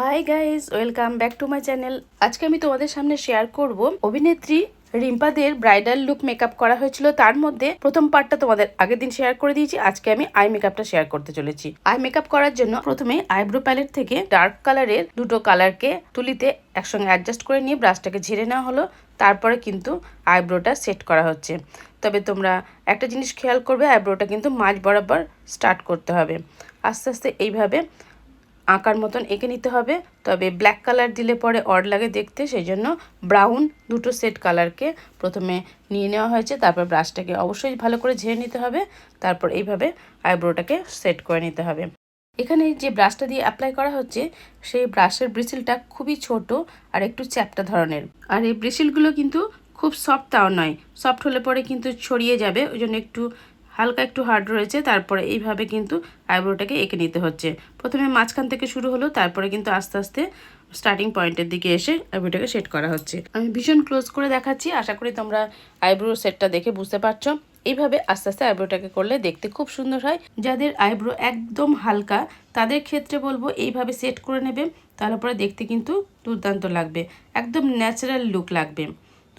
Hi guys welcome back to my channel আজকে আমি তোমাদের সামনে শেয়ার করব অভিনেত্রী রিম্পাদের ব্রাইডাল লুক মেকআপ করা হয়েছিল। তার মধ্যে প্রথম পার্টটা তোমাদের আগের দিন শেয়ার করে দিয়েছি। আজকে আমি আই মেকআপটা শেয়ার করতে চলেছি। আই মেকআপ করার জন্য প্রথমে আইব্রো প্যালেট থেকে ডার্ক কালারের দুটো কালারকে তুলিতে একসঙ্গে অ্যাডজাস্ট করে নিয়ে ব্রাশটাকে ঝেড়ে নেওয়া হলো। তারপরে কিন্তু আইব্রোটা সেট করা হচ্ছে। তবে তোমরা একটা জিনিস খেয়াল করবে আইব্রোটা কিন্তু মাঝ বরাবর স্টার্ট করতে হবে। আস্তে আস্তে এইভাবে আঁকার মতন এঁকে নিতে হবে। তবে ব্ল্যাক কালার দিলে পরে অড লাগে দেখতে সেই জন্য ব্রাউন দুটো সেট কালারকে প্রথমে নিয়ে নেওয়া হয়েছে, তারপর ব্রাশটাকে অবশ্যই ভালো করে ঝেড়ে নিতে হবে, তারপর এইভাবে আইব্রোটাকে সেট করে নিতে হবে। এখানে যে ব্রাশটা দিয়ে অ্যাপ্লাই করা হচ্ছে, সেই ব্রাশের ব্রিসিলটা খুবই ছোট আর একটু চ্যাপটা ধরনের। আর এই ব্রিসিলগুলো কিন্তু খুব সফট তাও নয় সফট হলে পরে কিন্তু ছড়িয়ে যাবে, ওই জন্য একটু হালকা একটু হার্ড রয়েছে, তারপরে এইভাবে কিন্তু আইব্রোটাকে এঁকে নিতে হচ্ছে। প্রথমে মাঝখান থেকে শুরু হলো, তারপরে কিন্তু আস্তে আস্তে স্টার্টিং পয়েন্টের দিকে এসে আইব্রোটাকে সেট করা হচ্ছে। আমি ভীষণ ক্লোজ করে দেখাচ্ছি, আশা করি তোমরা আইব্রো সেটটা দেখে বুঝতে পারছ। এইভাবে আস্তে আস্তে আইব্রোটাকে করলে দেখতে খুব সুন্দর হয়। যাদের আইব্রো একদম হালকা, তাদের ক্ষেত্রে বলব এইভাবে সেট করে নেবে তারপরে দেখতে কিন্তু দুর্দান্ত লাগবে। একদম ন্যাচারাল লুক লাগবে।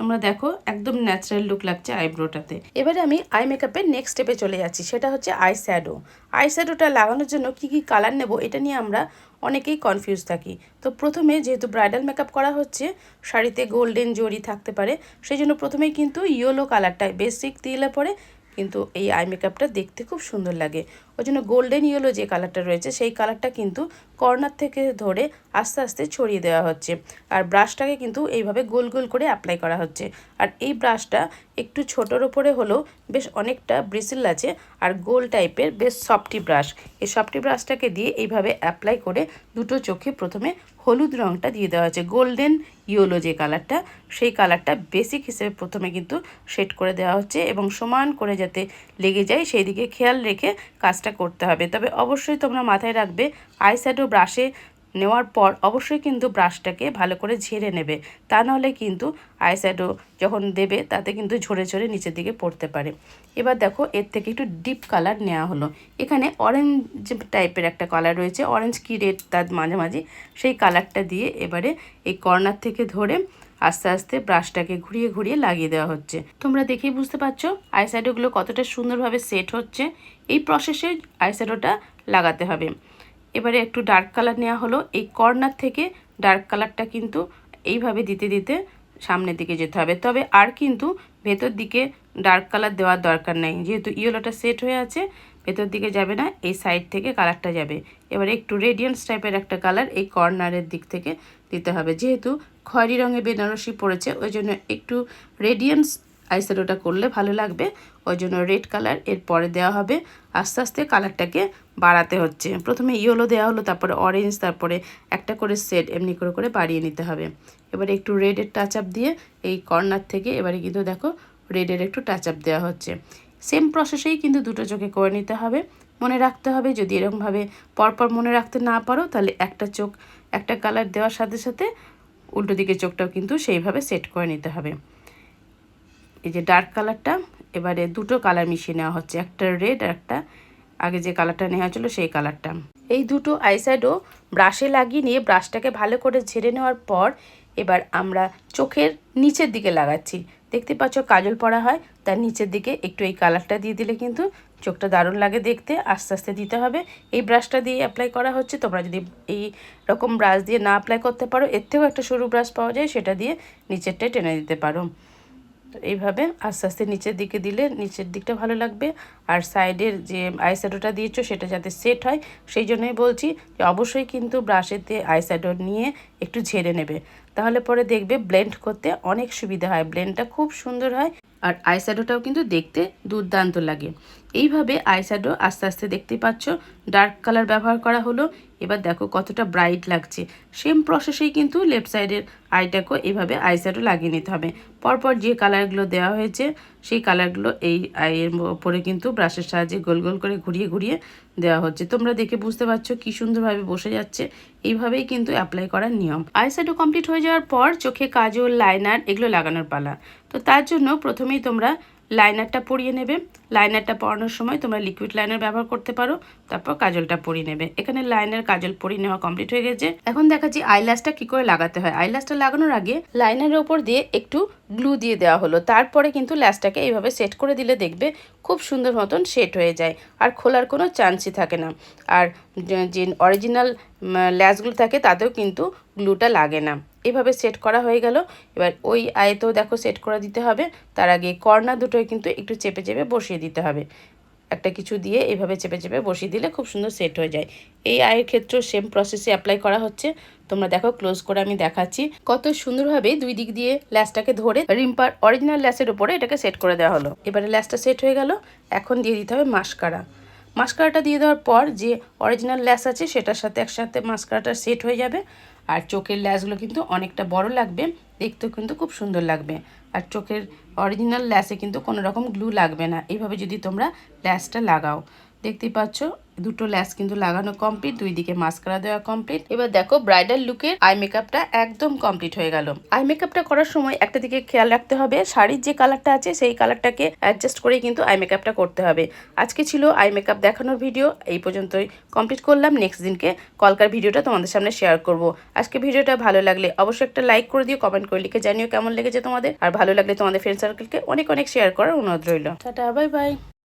তোমরা দেখো, একদম ন্যাচারাল লুক লাগছে আইব্রোটাতে এবারে আমি আই মেকআপের নেক্সট স্টেপে চলে যাচ্ছি, সেটা হচ্ছে আই শ্যাডো আই শ্যাডোটা লাগানোর জন্য কি কি কালার নেব, এটা নিয়ে আমরা অনেকেই কনফিউজ থাকি। তো প্রথমে যেহেতু ব্রাইডাল মেকআপ করা হচ্ছে, শাড়িতে গোল্ডেন জরি থাকতে পারে সেই জন্য প্রথমেই কিন্তু ইয়েলো কালারটা বেসিক দিলে পরে কিন্তু এই আই মেকআপটা দেখতে খুব সুন্দর লাগে। ওই জন্য গোল্ডেন ইয়েলো যে কালারটা রয়েছে, সেই কালারটা কিন্তু কর্নার থেকে ধরে আস্তে আস্তে ছড়িয়ে দেওয়া হচ্ছে। আর ব্রাশটাকে কিন্তু এইভাবে গোল গোল করে অ্যাপ্লাই করা হচ্ছে। আর এই ব্রাশটা একটু ছোটোর ওপরে হলেও বেশ অনেকটা ব্রিসিল আছে আর গোল টাইপের বেশ সফটি ব্রাশ এই সফটি ব্রাশটাকে দিয়ে এইভাবে অ্যাপ্লাই করে দুটো চোখে প্রথমে হলুদ রঙটা দিয়ে দেওয়া হয়েছে। গোল্ডেন ইয়েলো যে কালারটা সেই কালারটা বেসিক হিসেবে প্রথমে কিন্তু সেট করে দেওয়া হচ্ছে এবং সমান করে যাতে লেগে যায়, সেই দিকে খেয়াল রেখে কাজটা করতে হবে। তবে অবশ্যই তোমরা মাথায় রাখবে আইশ্যাডো ব্রাশে নেওয়ার পর অবশ্যই কিন্তু ব্রাশটাকে ভালো করে ঝেড়ে নেবে। তা নাহলে কিন্তু আইশ্যাডো যখন দেবে, তাতে কিন্তু ঝরে ঝরে নিচের দিকে পড়তে পারে। এবার দেখো, এর থেকে একটু ডিপ কালার নেওয়া হলো। এখানে অরেঞ্জ টাইপের একটা কালার রয়েছে, অরেঞ্জ কি রেড তার মাঝামাঝি সেই কালারটা দিয়ে এবারে এই কর্নার থেকে ধরে আস্তে আস্তে ব্রাশটাকে ঘুরিয়ে ঘুরিয়ে লাগিয়ে দেওয়া হচ্ছে। তোমরা দেখেই বুঝতে পারছ আইশ্যাডোগুলো কতটা সুন্দরভাবে সেট হচ্ছে। এই প্রসেসে আইশ্যাডোটা লাগাতে হবে। এবারে একটু ডার্ক কালার নেওয়া হলো। এই কর্নার থেকে ডার্ক কালারটা কিন্তু এইভাবে দিতে দিতে সামনের দিকে যেতে হবে। তবে আর কিন্তু ভেতর দিকে ডার্ক কালার দেওয়ার দরকার নেই। যেহেতু ইয়েলোটা সেট হয়ে আছে, ভেতর দিকে যাবে না, এই সাইড থেকে কালারটা যাবে। এবারে একটু রেডিয়েন্স টাইপের একটা কালার এই কর্নারের দিক থেকে দিতে হবে। যেহেতু খয়েরি রঙে বেনারসি পড়েছে, ওই জন্য একটু রেডিয়েন্স আইশ্যাডোটা করলে ভালো লাগবে। ওই জন্য রেড কালারের পরে দেওয়া হবে। আস্তে আস্তে কালারটাকে বাড়াতে হচ্ছে। প্রথমে ইয়েলো দেওয়া হলো, তারপরে অরেঞ্জ, তারপরে একটা করে সেট এমনি করে করে বাড়িয়ে নিতে হবে। এবারে একটু রেডের টাচ আপ দিয়ে এই কর্নার থেকে এবারে কিন্তু দেখো রেডের একটু টাচ আপ দেওয়া হচ্ছে। সেম প্রসেসেই কিন্তু দুটো চোখে করে নিতে হবে। মনে রাখতে হবে, যদি এরকমভাবে পরপর মনে রাখতে না পারো, তাহলে একটা চোখ, একটা কালার দেওয়ার সাথে সাথে উল্টো দিকে চোখটাও কিন্তু সেইভাবে সেট করে নিতে হবে। এই যে ডার্ক কালারটা এবারে দুটো কালার মিশিয়ে নেওয়া হচ্ছে, একটা রেড আর একটা, আগে যে কালারটা নেওয়া হয়েছিল সেই কালারটা এই দুটো আইশ্যাডো ব্রাশে লাগিয়ে নিয়ে ব্রাশটাকে ভালো করে ঝেড়ে নেওয়ার পর এবার আমরা চোখের নিচের দিকে লাগাচ্ছি। দেখতে পাচ্ছ কাজল পরা হয়, তার নিচের দিকে একটু এই কালারটা দিয়ে দিলে কিন্তু চোখটা দারুণ লাগে দেখতে, আস্তে আস্তে দিতে হবে। এই ব্রাশটা দিয়ে অ্যাপ্লাই করা হচ্ছে, তোমরা যদি এই রকম ব্রাশ দিয়ে না অ্যাপ্লাই করতে পারো, এর থেকেও একটা সরু ব্রাশ পাওয়া যায়, সেটা দিয়ে নিচেরটাই টেনে দিতে পারো। তো এইভাবে আস্তে আস্তে নিচের দিকে দিলে নিচের দিকটা ভালো লাগবে। আর সাইডের যে আইস্যাডোটা দিয়েছ, সেটা যাতে সেট হয়, সেই জন্যই বলছি যে অবশ্যই কিন্তু ব্রাশেতে আইস্যাডো নিয়ে একটু ঝেড়ে নেবে। তাহলে পরে দেখবে ব্লেন্ড করতে অনেক সুবিধা হয় ব্লেন্ডটা খুব সুন্দর হয়। আর আইস্যাডোটাও কিন্তু দেখতে দুর্দান্ত লাগে। এইভাবে আইশ্যাডো আস্তে আস্তে দেখতে পাচ্ছ, ডার্ক কালার ব্যবহার করা হলো। এবার দেখো কতটা ব্রাইট লাগছে। সেম প্রসেসেই কিন্তু লেফট সাইডের আইটাকেও এইভাবে আইশ্যাডো লাগিয়ে নিতে হবে। পরপর যে কালারগুলো দেওয়া হয়েছে, সেই কালারগুলো এই আইয়ের ওপরে কিন্তু ব্রাশের সাহায্যে গোল গোল করে ঘুরিয়ে ঘুরিয়ে দেওয়া হচ্ছে। তোমরা দেখে বুঝতে পারছ কি সুন্দরভাবে বসে যাচ্ছে। এইভাবেই কিন্তু অ্যাপ্লাই করার নিয়ম। আইশ্যাডো কমপ্লিট হয়ে যাওয়ার পর চোখে কাজল, লাইনার এগুলো লাগানোর পালা। তো তার জন্য প্রথমেই তোমরা লাইনারটা পরিয়ে নেবে। লাইনারটা পরানোর সময় তোমরা লিকুইড লাইনার ব্যবহার করতে পারো, তারপর কাজলটা পরিয়ে নেবে। এখানে লাইনার কাজল পরিয়ে নেওয়া কমপ্লিট হয়ে গেছে। এখন দেখাচ্ছি আইল্যাশটা কি করে লাগাতে হয়। আইল্যাশটা লাগানোর আগে লাইনারের ওপর দিয়ে একটু গ্লু দিয়ে দেওয়া হলো। তারপরে কিন্তু ল্যাশটাকে এইভাবে সেট করে দিলে দেখবে খুব সুন্দর মতন সেট হয়ে যায় আর খোলার কোনো চান্সই থাকে না। আর যে- অরিজিনাল ল্যাশগুলো থাকে তাতেও কিন্তু গ্লুটা লাগে না। এভাবে সেট করা হয়ে গেল। এবার ওই আয়তেও দেখো সেট করে দিতে হবে। তার আগে কর্নার দুটোই কিন্তু একটু চেপে চেপে বসিয়ে দিতে হবে। একটা কিছু দিয়ে এভাবে চেপে চেপে বসিয়ে দিলে খুব সুন্দর সেট হয়ে যায়। এই আয়ের ক্ষেত্রেও সেম প্রসেসে অ্যাপ্লাই করা হচ্ছে। তোমরা দেখো ক্লোজ করে আমি দেখাচ্ছি। কত সুন্দরভাবে দুই দিক দিয়ে ল্যাসটাকে ধরে রিম্পার অরিজিনাল ল্যাসের উপরে এটাকে সেট করে দেওয়া হলো। এবারে ল্যাসটা সেট হয়ে গেল। এখন দিয়ে দিতে হবে মাস্কারা মাস্কারাটা দিয়ে দেওয়ার পর যে অরিজিনাল ল্যাস আছে, সেটার সাথে একসাথে মাস্কারাটা সেট হয়ে যাবে। আর চোখের ল্যাসগুলো কিন্তু অনেকটা বড় লাগবে। দেখতেও কিন্তু খুব সুন্দর লাগবে। আর চোখের অরিজিনাল ল্যাসে কিন্তু কোনো রকম গ্লু লাগবে না। এইভাবে যদি তোমরা ল্যাসটা লাগাও। দেখতেই পাচ্ছ, দুটো ল্যাস কিন্তু লাগানো কমপ্লিট দুই দিকে মাস্কারা দেওয়া কমপ্লিট এবার দেখো ব্রাইডাল লুকের আই মেকআপটা একদম কমপ্লিট হয়ে গেল। আই মেকআপটা করার সময় একটা দিকে খেয়াল রাখতে হবে, শাড়ির যে কালারটা আছে সেই কালারটাকে অ্যাডজাস্ট করেই কিন্তু আই মেকআপটা করতে হবে। আজকে ছিল আই মেকআপ দেখানোর ভিডিও এই পর্যন্তই কমপ্লিট করলাম। নেক্সট দিনকে কলকার ভিডিওটা তোমাদের সামনে শেয়ার করব। আজকে ভিডিওটা ভালো লাগলে অবশ্যই একটা লাইক করে দিও কমেন্ট করে লিখে জানিও কেমন লেগেছে তোমাদের। আর ভালো লাগলে তোমাদের ফ্রেন্ড সার্কেলকে অনেক অনেক শেয়ার করার অনুরোধ রইল। Tata bye bye